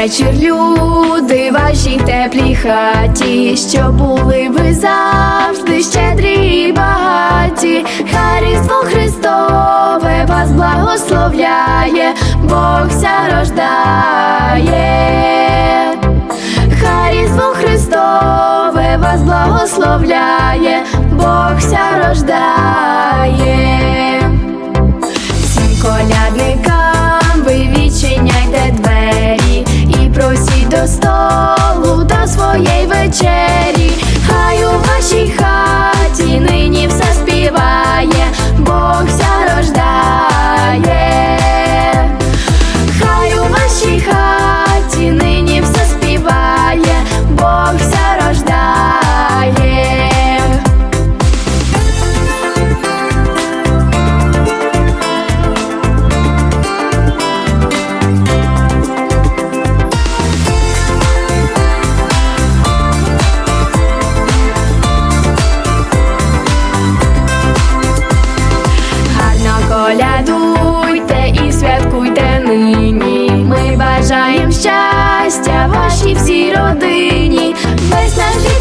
вечір, люди, вашій теплій хаті, що були ви завжди щедрі і багаті, хай Христове вас благословляє, Бог ся рождає, хай Різдво Христове вас благословляє, Бог ся рождає. Столу до своєї вечері. Колядуйте і святкуйте нині. Ми бажаємо щастя вашій всій родині, весь наш